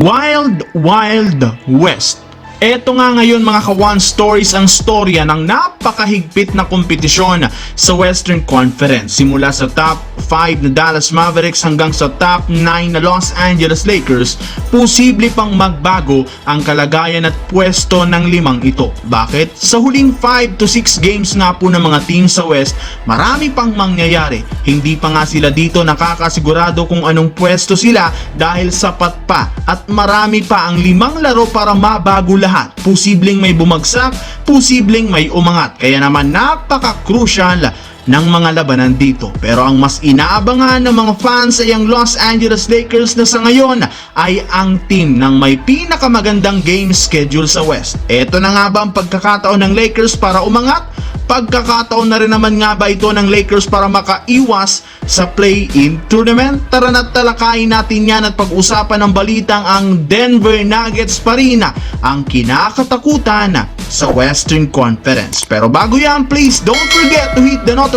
Wild Wild West. Eto nga ngayon mga ka-One Stories ang storya ng napakahigpit na kompetisyon sa Western Conference. Simula sa top 5 na Dallas Mavericks hanggang sa top 9 na Los Angeles Lakers, posible pang magbago ang kalagayan at pwesto ng limang ito. Bakit? Sa huling 5 to 6 games nga po ng mga team sa West, marami pang mangyayari. Hindi pa nga sila dito nakakasigurado kung anong pwesto sila dahil sapat pa at marami pa ang limang laro para mabago lahat. Posibleng may bumagsak, posibleng may umangat. Kaya naman napaka-crucial ng mga labanan dito. Pero ang mas inaabangan ng mga fans ay ang Los Angeles Lakers na sa ngayon ay ang team ng may pinakamagandang game schedule sa West. Ito na nga ba ang pagkakataon ng Lakers para umangat? Pagkakataon na rin naman nga ba ito ng Lakers para makaiwas sa play-in tournament? Tara na't talakayin natin yan at pag-usapan ng balitang ang Denver Nuggets pa rin ang kinakatakutan sa Western Conference. Pero bago yan, please don't forget to hit the notification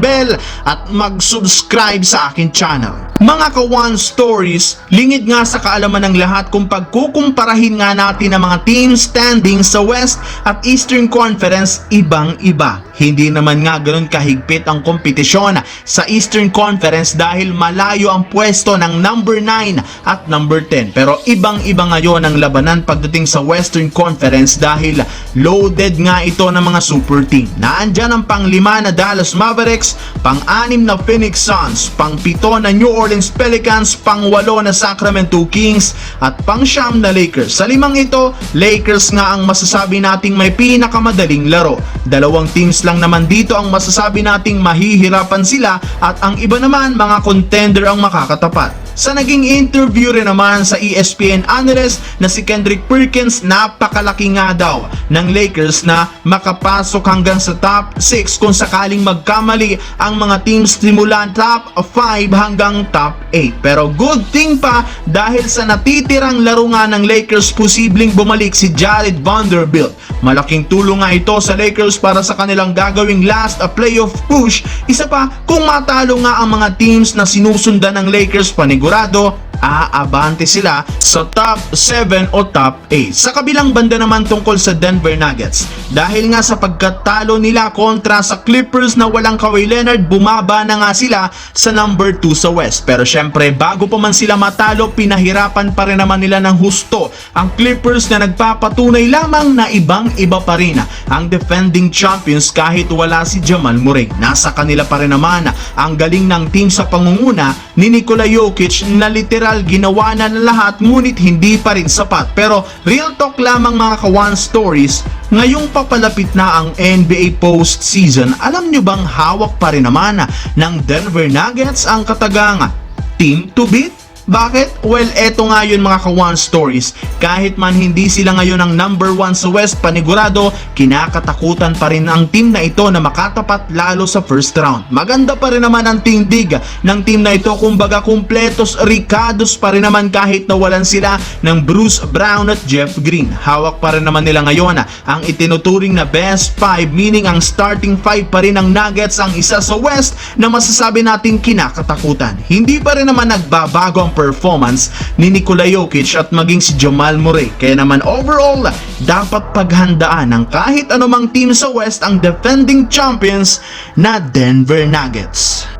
bell at mag-subscribe sa akin channel. Mga ka-One Stories, lingid nga sa kaalaman ng lahat kung pagkukumparahin nga natin ang mga team standing sa West at Eastern Conference, ibang-iba. Hindi naman nga ganoon kahigpit ang kompetisyon sa Eastern Conference dahil malayo ang pwesto ng number 9 at number 10. Pero ibang-iba ngayon ang labanan pagdating sa Western Conference dahil loaded nga ito ng mga super team. Naandyan ang pang-lima na Dallas Mavericks, pang-anim na Phoenix Suns, pang-pito na New Orleans Pelicans, pang-walo na Sacramento Kings, at pang-siyam na Lakers. Sa limang ito, Lakers nga ang masasabi nating may pinakamadaling laro. Dalawang teams lang naman dito ang masasabi nating mahihirapan sila at ang iba naman mga contender ang makakatapat. Sa naging interview rin naman sa ESPN analyst na si Kendrick Perkins, napakalaki nga daw ng Lakers na makapasok hanggang sa top 6 kung sakaling magkamali ang mga teams simula top 5 hanggang top 8. Pero good thing pa dahil sa natitirang laro nga ng Lakers posibleng bumalik si Jared Vanderbilt. Malaking tulong nga ito sa Lakers para sa kanilang gagawing last a playoff push. Isa pa, kung matalo nga ang mga teams na sinusundan ng Lakers panigurado, aabante sila sa top 7 o top 8. Sa kabilang banda naman tungkol sa Denver Nuggets, dahil nga sa pagkatalo nila kontra sa Clippers na walang Kawhi Leonard, bumaba na nga sila sa number 2 sa West. Pero syempre, bago pa man sila matalo, pinahirapan pa rin naman nila ng husto ang Clippers na nagpapatunay lamang na ibang iba pa rin ang defending champions kahit wala si Jamal Murray. Nasa kanila pa rin naman ang galing ng team sa pangunguna ni Nikola Jokic na literal ginawa na ng lahat ngunit hindi pa rin sapat. Pero real talk lamang mga ka-one stories, ngayong papalapit na ang NBA postseason, alam nyo bang hawak pa rin naman ng Denver Nuggets ang katagang team to beat? Bakit? Well, eto nga yun mga ka-one stories. Kahit man hindi sila ngayon ang number one sa West, panigurado, kinakatakutan pa rin ang team na ito na makatapat lalo sa first round. Maganda pa rin naman ang tindig ng team na ito, kumbaga kumpletos ricados pa rin naman kahit nawalan sila ng Bruce Brown at Jeff Green. Hawak pa rin naman nila ngayon ang itinuturing na best 5, meaning ang starting 5 pa rin ng Nuggets ang isa sa West na masasabi natin kinakatakutan. Hindi pa rin naman nagbabago ang performance ni Nikola Jokic at maging si Jamal Murray. Kaya naman overall, dapat paghandaan ng kahit anumang team sa West ang defending champions na Denver Nuggets.